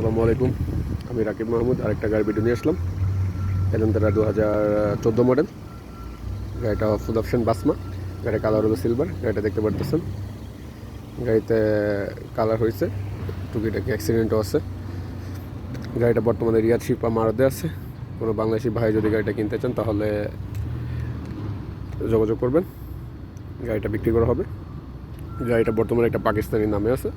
আসসালামু আলাইকুম। আমি রাকিব মাহমুদ, আরেকটা গাড়ি ভিডিও নিয়ে আসলাম। এলেন্তারা দু হাজার চোদ্দ মডেল গাড়িটা ফুল অপশন বাসমা, গাড়ির কালার হলো সিলভার গাড়িটা দেখতে পারতেছেন। গাড়িতে কালার হয়েছে, টুকিটাকি অ্যাক্সিডেন্টও আছে। গাড়িটা বর্তমানে রিয়াদ শিপা মারদে আছে। কোনো বাংলাদেশি ভাই যদি গাড়িটা কিনতে চান, তাহলে যোগাযোগ করবেন। গাড়িটা বিক্রি করা হবে। গাড়িটা বর্তমানে একটা পাকিস্তানি নামে আছে।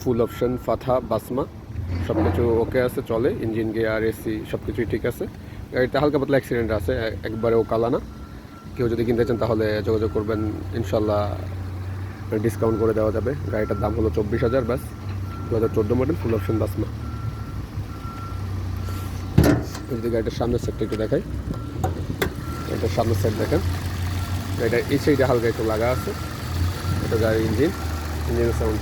ফুল অপশন ফাথা বাসমা সব কিছু ওকে আছে, চলে ইঞ্জিন গিয়ার এসি সব কিছুই ঠিক আছে। গাড়িতে হালকা পাতলা অ্যাক্সিডেন্ট আছে একবারেও কালা না। কেউ যদি কিনতে চান তাহলে যোগাযোগ করবেন ইনশাল্লাহ ডিসকাউন্ট করে দেওয়া যাবে। গাড়িটার দাম হলো চব্বিশ হাজার, ব্যাস। দু হাজার চোদ্দ মডেল ফুল অপশন বাসমা যদি গাড়িটার সামনের সেটটা একটু দেখাই। গাড়িটার সামনের সেট দেখেন। গাড়িটা এই সাইডে হালকা একটু লাগা আছে। এটা গাড়ির ইঞ্জিন ইঞ্জিনের সাউন্ড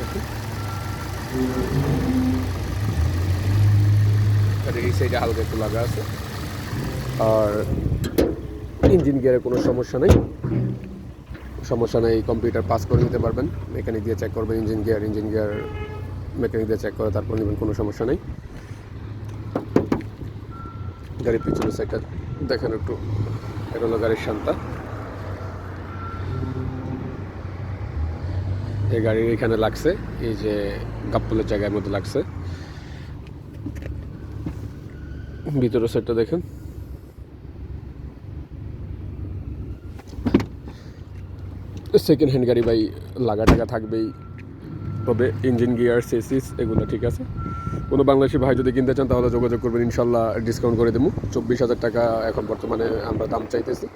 এই সাইডে হালকা একটু লাগা আছে। আর ইঞ্জিন গিয়ারে কোনো সমস্যা নেই। সমস্যা নেই কম্পিউটার পাস করে নিতে পারবেন। মেকানিক দিয়ে চেক করবেন engine gear engine gear mechanic দিয়ে চেক করে, তারপর নেবেন, কোনো সমস্যা নেই। গাড়ির পিছনের সাইডটা দেখেন একটু, এটা হলো গাড়ির শান্তা। এই গাড়ির এখানে লাগছে, এই যে গাপ্পুলের জায়গার মধ্যে লাগছে। ভিতরের সাইডটা দেখেন। সেকেন্ড হ্যান্ড গাড়ি ভাই, লাগা টাকা থাকবেই। তবে ইঞ্জিন গিয়ার সেসিস এগুলো ঠিক আছে। কোনো বাংলাদেশি ভাই যদি কিনতে চান, তাহলে যোগাযোগ করবেন, ইনশাল্লাহ ডিসকাউন্ট করে দেবো। চব্বিশ হাজার টাকা এখন বর্তমানে আমরা দাম চাইতেছি।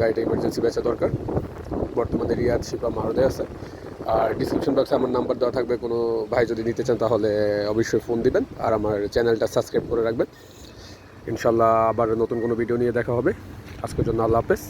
গাড়িটা ইমার্জেন্সি বেচা দরকার। বর্তমানে রিয়াদ, শিপা মারদে আছে। আর ডিসক্রিপশন বক্সে আমার নাম্বার দেওয়া থাকবে, কোনো ভাই যদি নিতে চান তাহলে অবশ্যই ফোন দিবেন আর আমার চ্যানেলটা সাবস্ক্রাইব করে রাখবেন। ইনশাল্লাহ আবার নতুন কোনো ভিডিও নিয়ে দেখা হবে। আজকের জন্য আল্লাহ হাফেজ।